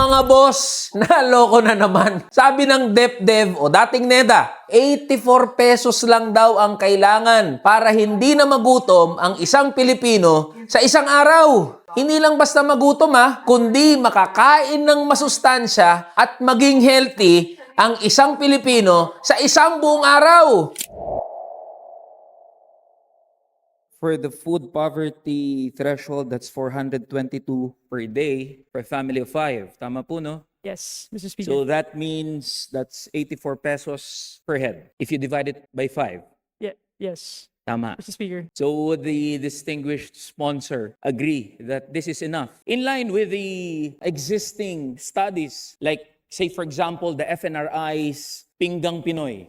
Mga boss, naloko na naman. Sabi ng DepDev o dating NEDA, 84 pesos lang daw ang kailangan para hindi na magutom ang isang Pilipino sa isang araw. Hindi lang basta magutom ha, kundi makakain ng masustansya at maging healthy ang isang Pilipino sa isang buong araw. For the food poverty threshold, that's 422 per day per family of five. Tama po, no? Yes, Mr. Speaker. So that means that's 84 pesos per head if you divide it by five. yeah, yes, Tama. Mr. Speaker. So would the distinguished sponsor agree that this is enough? In line with the existing studies, like say for example, the FNRI's Pinggang Pinoy.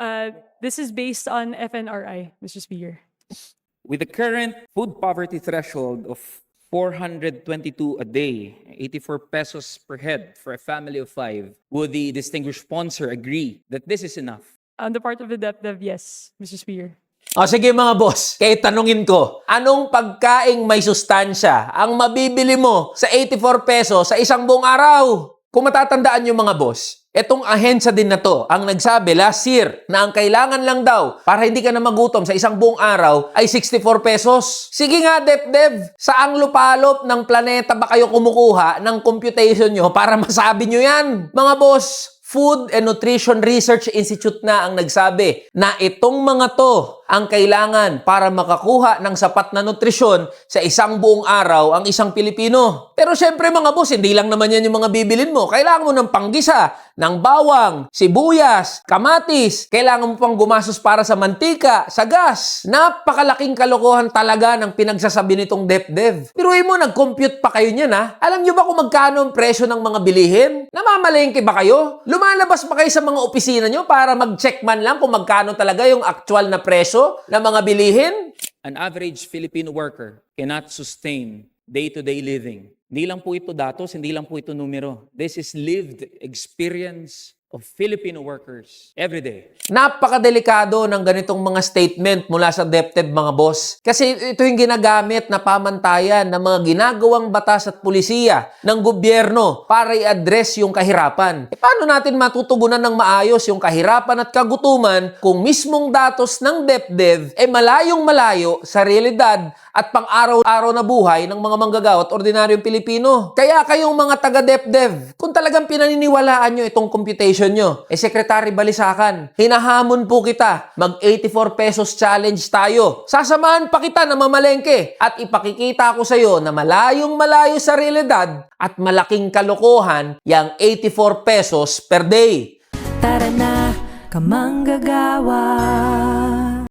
Uh, this is based on FNRI, Mr. Speaker. With the current food poverty threshold of 422 a day, 84 pesos per head for a family of five, would the distinguished sponsor agree that this is enough? On the part of the DepDev, yes, Mr. Speaker. O sige mga boss, kaya tanungin ko, anong pagkaing may sustansya ang mabibili mo sa 84 peso sa isang buong araw? Kung matatandaan nyo mga boss, etong ahensya din na to ang nagsabi last year na ang kailangan lang daw para hindi ka na magutom sa isang buong araw ay 64 pesos. Sige nga, DepDev, saang lupalop ng planeta ba kayo kumukuha ng computation nyo para masabi nyo yan? Mga boss, Food and Nutrition Research Institute na ang nagsabi na itong mga to ang kailangan para makakuha ng sapat na nutrisyon sa isang buong araw ang isang Pilipino. Pero syempre mga boss, hindi lang naman yan yung mga bibilin mo. Kailangan mo ng panggisa, ng bawang, sibuyas, kamatis. Kailangan mo pang gumasos para sa mantika, sa gas. Napakalaking kalokohan talaga ng pinagsasabi nitong DepDev. Pero mo, nag-compute pa kayo niyan ha. Alam nyo ba kung magkano ang presyo ng mga bilihin? Namamalengke ba kayo? Lumalabas ba kayo sa mga opisina nyo para mag-check man lang kung magkano talaga yung actual na presyo ng mga bilihin? An average Filipino worker cannot sustain day-to-day living. Hindi lang po ito datos, hindi lang po ito numero. This is lived experience of Filipino workers every day. Napakadelikado ng ganitong mga statement mula sa DepEd mga boss. Kasi ito yung ginagamit na pamantayan ng mga ginagawang batas at pulisiya ng gobyerno para i-address yung kahirapan. E paano natin matutugunan ng maayos yung kahirapan at kagutuman kung mismong datos ng DepDev ay malayong malayo sa realidad at pang-araw-araw na buhay ng mga manggagawa at ordinaryong Pilipino. Kaya kayong mga taga-DepDev, kung talagang pinaniniwalaan nyo itong computation nyo, eh Secretary Balisakan, hinahamon po kita, mag 84 pesos challenge tayo. Sasamahan pa kita na mamalengke at ipakikita ko sa iyo na malayong malayo sa realidad at malaking kalokohan yung 84 pesos per day. Tara na, kamanggagawa